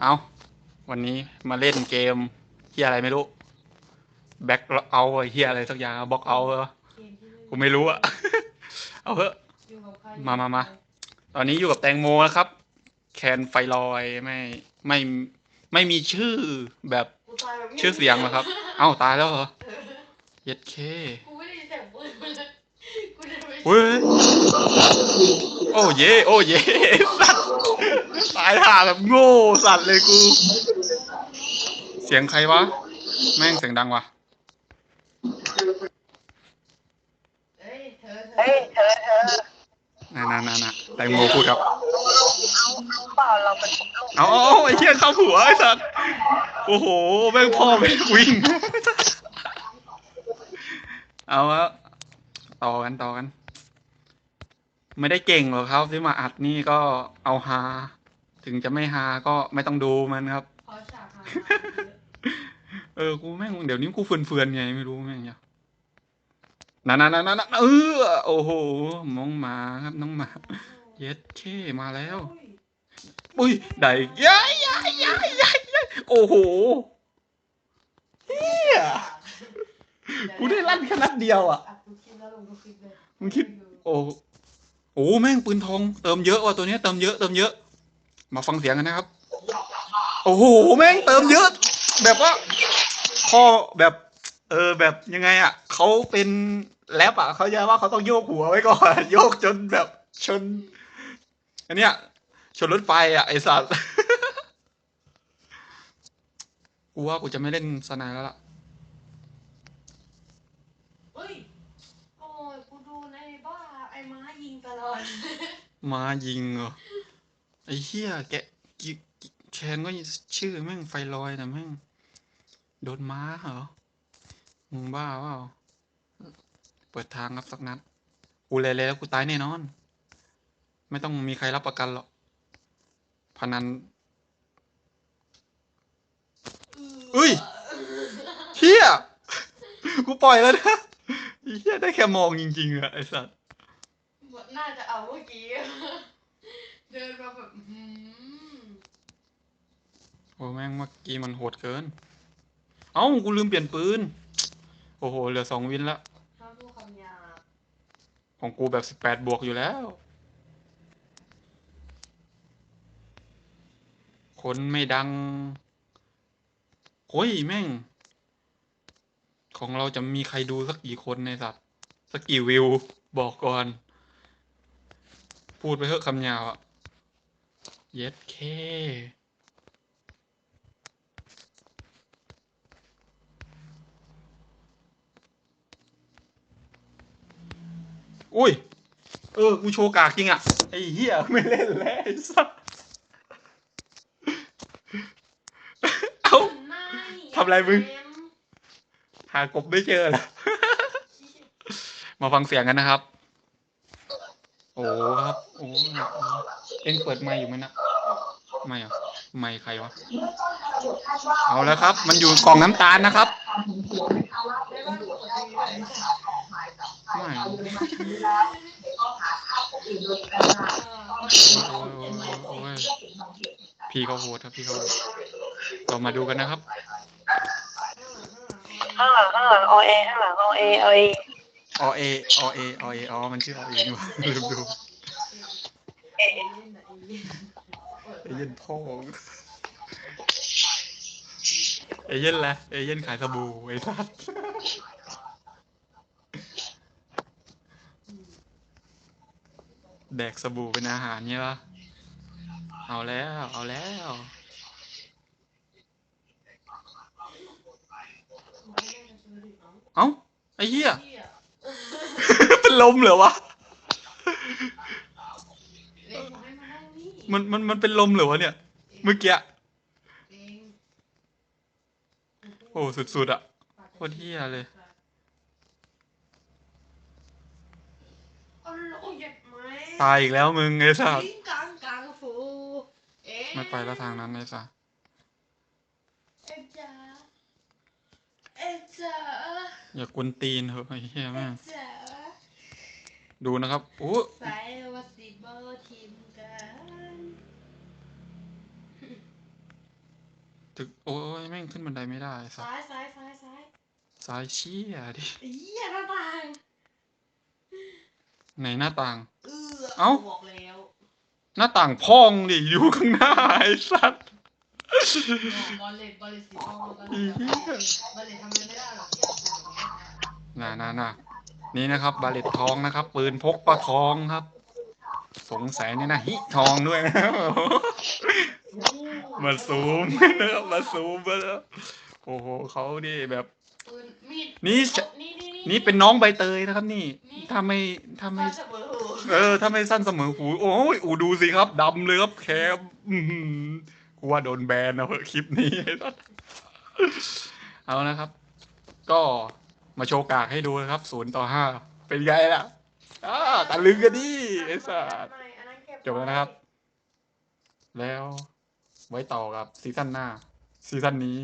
เอาวันนี้มาเล่นเกมเฮียอะไรไม่รู้ แบ็คเอาไอ้เฮียอะไรสักอย่างบล็อกเอาเหรอเกมที่กูไม่รู้อะเอาเถอะอยู่กับใครมามามาตอนนี้อยู่กับแตงโมนะครับ แคนไฟลอยไม่ไม่ไม่มีชื่อแบบกูตายแบบชื่อเสียงเหรอครับ เอ้าตายแล้วเหรอเย็ดเคกูไม่ได้ยินเสียงปืนเลยกูเดินไปเฮ้ย โอ้เย่โอ้เย่สัตว์ตายห่าแบบโง่สัตว์เลยกู เสียงใครวะ แม่งเสียงดังวะเอ้เฮ้ยเธอเธอน่าน่าน่าน่าแตงโมพูดครับเปล่าเราเป็นลูกอาเอาเอาไอ้เหี้ยเข้าหัวไอ้สัตว์โอ้โห แม่งพ่อแม่งวิ่ง เอาละต่อกันต่อกัน ไม่ได้เก่งหรอกครับที่มาอัดนี่ก็เอาฮาถึงจะไม่ฮาก็ไม่ต้องดูมันครับขอฉากหาเออกูแม่งเดี๋ยวนี้กูเฟือนๆไงไม่รู้แม่งเนี่ยนั่นนั่นนั่นนั่นเออโอ้โหน้องหมาครับน้องหมา เย็ดเคมาแล้ว อุ้ยอุ้ยได้ย้ายย้ายย้ายย้ายย้ายโอ้โหเฮียกูได้ลั่นแค่นัดเดียวอะอัดทุกคลิปแล้วลงทุกคลิปเลยมึงคิด โอ้ โอ้แม่งปืนทองเติมเยอะว่ะตัวเนี้ยเติมเยอะเติมเยอะ มาฟังเสียงกันนะครับ โอ้โหแม่งเติมเยอะ แบบว่าพ่อแบบ เออแบบยังไงอะเขาเป็นแรปอะเขาจะว่าเขาต้องโยกหัวไว้ก่อนโยกจนแบบชน อันเนี้ยชนรถไฟอะไอสัตว์กูว่ากูจะไม่เล่นสนายแล้วล่ะ เฮ้ยโอ้ยกูดูในบ้าไอ้ม้ายิงตลอด มายิงเหรอไอ้เหี้ยแกกิแคนก็ชื่อแม่งไฟลอยแต่แม่งโดนม้าเหรอมึงบ้าเปล่าเปิดทางครับสักนัดกูเลยแล้วกูตายแน่นอน ไม่ต้องมีใครรับประกันหรอกพนันเอ้ยเหี้ยกูปล่อยแล้วนะเหี้ยได้แค่มองจริงๆอะไอสัสน่าจะ เอาเมื่อกี้ เดินมาแบบอื้อหืมโอ้แม่งเมื่อกี้มันโหดเกิน เอ้ากูลืมเปลี่ยนปืน โอ้โห เหลือสองวินละ ห้ามพูดคำหยาบของกูแบบสิบแปดบวกอยู่แล้ว คนไม่ดังโอ้ยแม่ง ของเราจะมีใครดูสักกี่คนในสัตว์สักกี่วิว บอกก่อน พูดไปเถอะคำหยาบอะเย็ดเคอุ้ย เออ กูโชว์กากจริงอะ ไอ้เหี้ยไม่เล่นแล้วไอ้สัสเอ้านายทำอะไรมึงเอ็มหากบไม่เจอแล้ว มาฟังเสียงกันนะครับ โอ้ครับ โอ้เอ็งเปิดไมค์อยู่ไหมนะไม่เหรอไมค์ใครวะ เอาแล้วครับ มันอยู่กล่องน้ำตาลนะครับได้บ้านปกติเลยไม่โอ้ยโอ้ยโอ้ยพี่เขาโหดครับพี่เขาโหดเรามาดูกันนะครับ ข้างหลังข้างหลังอเอข้างหลังอเออเอ อเออเออเออ๋อมันชื่ออเอนี่หว่าลืมดูเอ็นน่ะเอ็นเอเย่นพ่อของเอเย่นแหละเอเย่นขายสบู่ไอ้สัสแดกสบู่เป็นอาหารเนี่ยปะเอาแล้ว เอาแล้วเอ้าไอ้เหี้ย เหี้ยเป็นลมเหรอวะ เอ็นบอกให้มานั่งนี่มันมันมันเป็นลมเหรอวะเนี่ย เมื่อกี้เองโอ้สุดๆอะโคตรเหี้ยเลยเอาโอ้ยเหย็ดไหมตายอีกแล้วมึงไอ้สัสลิงกังกังฟูเอ๊ะ ไม่ไปแล้วทางนั้นไอ้สัส เอ็ดจ๋าเอ็ดจ๋าอย่ากวนตีนเถอะไอ้เหี้ยเอ็แม่งดจ๋าดูนะครับโอ้ใส่วัสดิบอทีมกันถึกโอ้ยแม่งขึ้นบันไดไม่ได้สัสซ้ายซ้ายซ้ายซ้ายซ้ายเชี่ยดิอียหน้าต่างไหนหน้าต่าง เออเอ้า บอกแล้ว หน้าต่างพ่องดิอยู่ข้างหน้าไอ้สัส บอลเล็กบอลเล็กสีทองบอลเล็กบอลเลตทำอะไรไม่ได้หรอกที่เอาน่าน่าน่านี่นะครับ บาเลตทองนะครับ ปืนพกประทองครับ สงสัยเนี่ยนะฮิทองด้วยนะมาซูมนะครับมาซูมมาแล้วโอ้โหเขาดิแบบนี่นี่นี่นี่เป็นน้องใบเตยนะครับ นี่ถ้าไม่ถ้าไม่เออ ถ้าไม่สั้นเสมอหู โอ้ยอูดูสิครับดำเลยครับแคม กูว่าโดนแบนนะเพราะคลิปนี้ไอ้สัสเอานะครับ ก็มาโชว์กากให้ดูนะครับศูนย์ต่อห้าเป็นไงล่ะอ้าตะลึงกันดิไอ้สัสไม่อันนั้นเก็จบแล้วนะครับ แล้วไว้ต่อกับซีซั่นหน้า ซีซั่นนี้